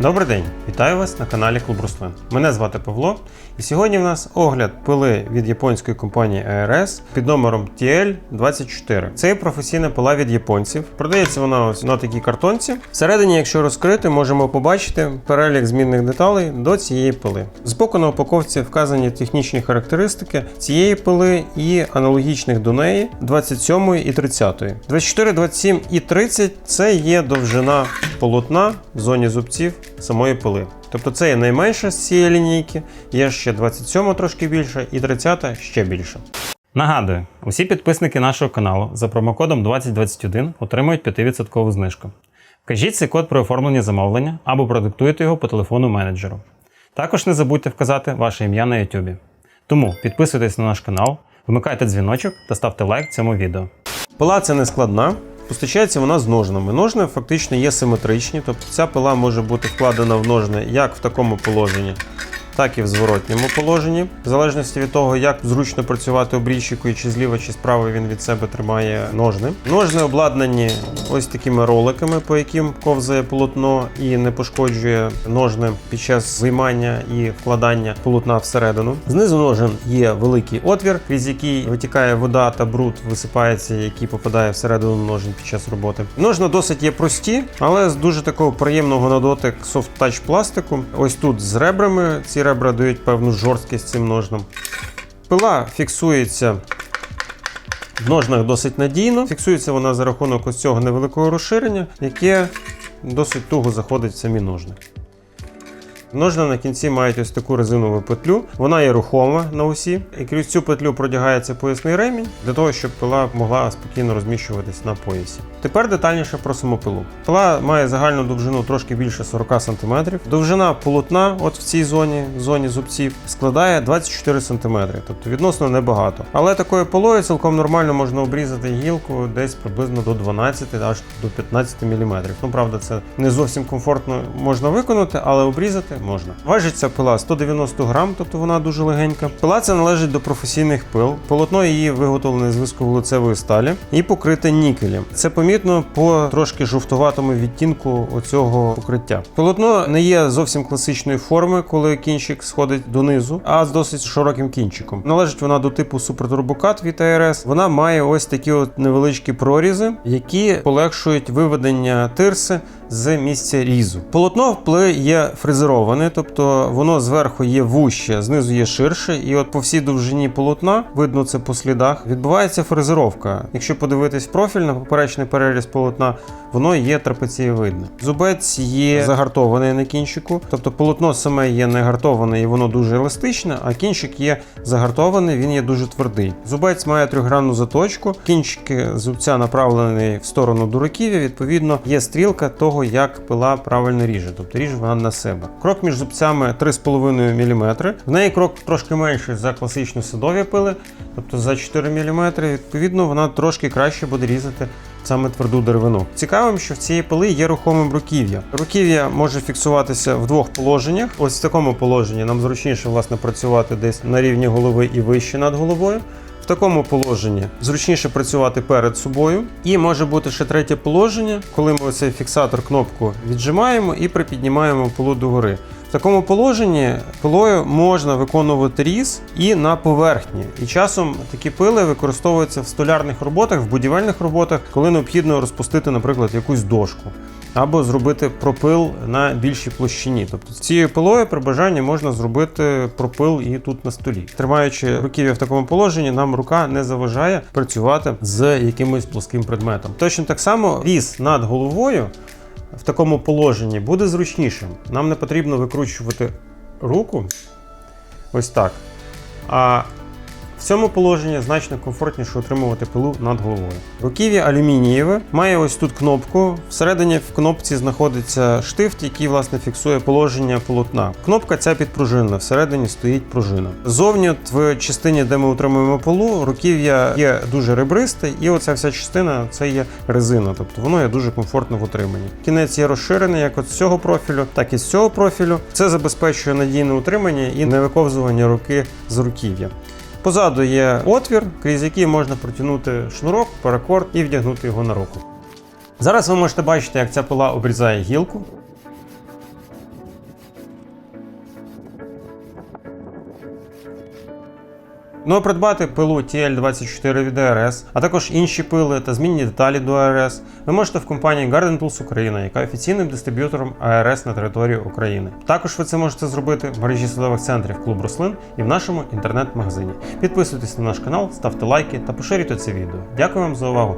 Добрий день, вітаю вас на каналі Клуб Руслин. Мене звати Павло, і сьогодні в нас огляд пили від японської компанії ARS під номером TL24. Це професійна пила від японців. Продається вона ось на такій картонці. Всередині, якщо розкрити, можемо побачити перелік змінних деталей до цієї пили. Збоку на упаковці вказані технічні характеристики цієї пили і аналогічних до неї 27 і 30. 24, 27 і 30 це є довжина полотна в зоні зубців самої пили. Тобто це є найменша з цієї лінійки, є ще 27 трошки більше і 30 ще більше. Нагадую, усі підписники нашого каналу за промокодом 2021 отримують 5% знижку. Вкажіть цей код при оформленні замовлення або продиктуйте його по телефону менеджеру. Також не забудьте вказати ваше ім'я на YouTube. Тому підписуйтесь на наш канал, вмикайте дзвіночок та ставте лайк цьому відео. Пила це не складна. Постачається вона з ножнами. Ножни фактично є симетричні, тобто ця пила може бути вкладена в ножни як в такому положенні, так і в зворотньому положенні. В залежності від того, як зручно працювати обрізчикою, чи зліва, чи справа він від себе тримає ножни. Ножни обладнані ось такими роликами, по яким ковзає полотно і не пошкоджує ножни під час виймання і вкладання полотна всередину. Знизу ножен є великий отвір, крізь який витікає вода та бруд, висипається, який попадає всередину ножен під час роботи. Ножни досить є прості, але з дуже такого приємного на дотик софт-тач пластику. Ось тут з ребрами. Ці ребра дають певну жорсткість цим ножнам. Пила фіксується в ножнах досить надійно. Фіксується вона за рахунок ось цього невеликого розширення, яке досить туго заходить в самі ножни. Ножни на кінці мають ось таку резинову петлю. Вона є рухома на осі. І крізь цю петлю продягається поясний ремінь для того, щоб пила могла спокійно розміщуватись на поясі. Тепер детальніше про саму пилу. Пила має загальну довжину трошки більше 40 см. Довжина полотна, от в цій зоні, в зоні зубців, складає 24 см, тобто відносно небагато. Але такою пилою цілком нормально можна обрізати гілку десь приблизно до 12 аж до 15 мм. Ну правда, це не зовсім комфортно можна виконати, але обрізати можна. Важить ця пила 190 грам, тобто вона дуже легенька. Пила ця належить до професійних пил. Полотно її виготовлене з висковолоцевої сталі і покрите нікелем. Це помітно по трошки жовтуватому відтінку оцього покриття. Полотно не є зовсім класичної форми, коли кінчик сходить донизу, а з досить широким кінчиком. Належить вона до типу супертурбокат від АРС. Вона має ось такі от невеличкі прорізи, які полегшують виведення тирси з місця різу. Полотно в є фрезероване, тобто воно зверху є вуще, знизу є ширше, і от по всій довжині полотна, видно це по слідах, відбувається фрезеровка. Якщо подивитись профіль на поперечний переріз полотна, воно є трапецієвидне. Зубець є загартований на кінчику, тобто полотно саме є не гартоване і воно дуже еластичне, а кінчик є загартований, він є дуже твердий. Зубець має трьохгранну заточку, кінчик зубця направлений в сторону до руків'я, відповідно, є стрілка того, як пила правильно ріже, тобто ріже вона на себе. Крок між зубцями 3,5 мм. В неї крок трошки менший за класичні садові пили, тобто за 4 мм. Відповідно, вона трошки краще буде різати саме тверду деревину. Цікавим, що в цієї пили є рухомим руків'я. Руків'я може фіксуватися в двох положеннях. Ось в такому положенні нам зручніше власне працювати десь на рівні голови і вище над головою. В такому положенні зручніше працювати перед собою. І може бути ще третє положення, коли ми оцей фіксатор кнопку віджимаємо і припіднімаємо пилу догори. В такому положенні пилою можна виконувати різ і на поверхні. І часом такі пили використовуються в столярних роботах, в будівельних роботах, коли необхідно розпустити, наприклад, якусь дошку. Або зробити пропил на більшій площині. Тобто цією пилою при бажанні можна зробити пропил і тут на столі. Тримаючи руків'я в такому положенні, нам рука не заважає працювати з якимось плоским предметом. Точно так само різ над головою в такому положенні буде зручнішим. Нам не потрібно викручувати руку ось так. А в цьому положенні значно комфортніше отримувати пилу над головою. Руків'я алюмінієве, має ось тут кнопку. Всередині в кнопці знаходиться штифт, який власне фіксує положення полотна. Кнопка ця підпружинена, всередині стоїть пружина. Зовні в частині, де ми утримуємо пилу, руків'я є дуже ребристе, і оця вся частина це є резина, тобто воно є дуже комфортно в утриманні. Кінець є розширений як от з цього профілю, так і з цього профілю. Це забезпечує надійне утримання і не виковзування руки з руків'я. Позаду є отвір, крізь який можна протягнути шнурок, паракорд і вдягнути його на руку. Зараз ви можете бачити, як ця пила обрізає гілку. Ну а придбати пилу TL24 від ARS, а також інші пили та змінні деталі до ARS ви можете в компанії Garden Tools Україна, яка офіційним дистриб'ютором ARS на території України. Також ви це можете зробити в мережі садових центрів Клуб Рослин і в нашому інтернет-магазині. Підписуйтесь на наш канал, ставте лайки та поширюйте це відео. Дякую вам за увагу!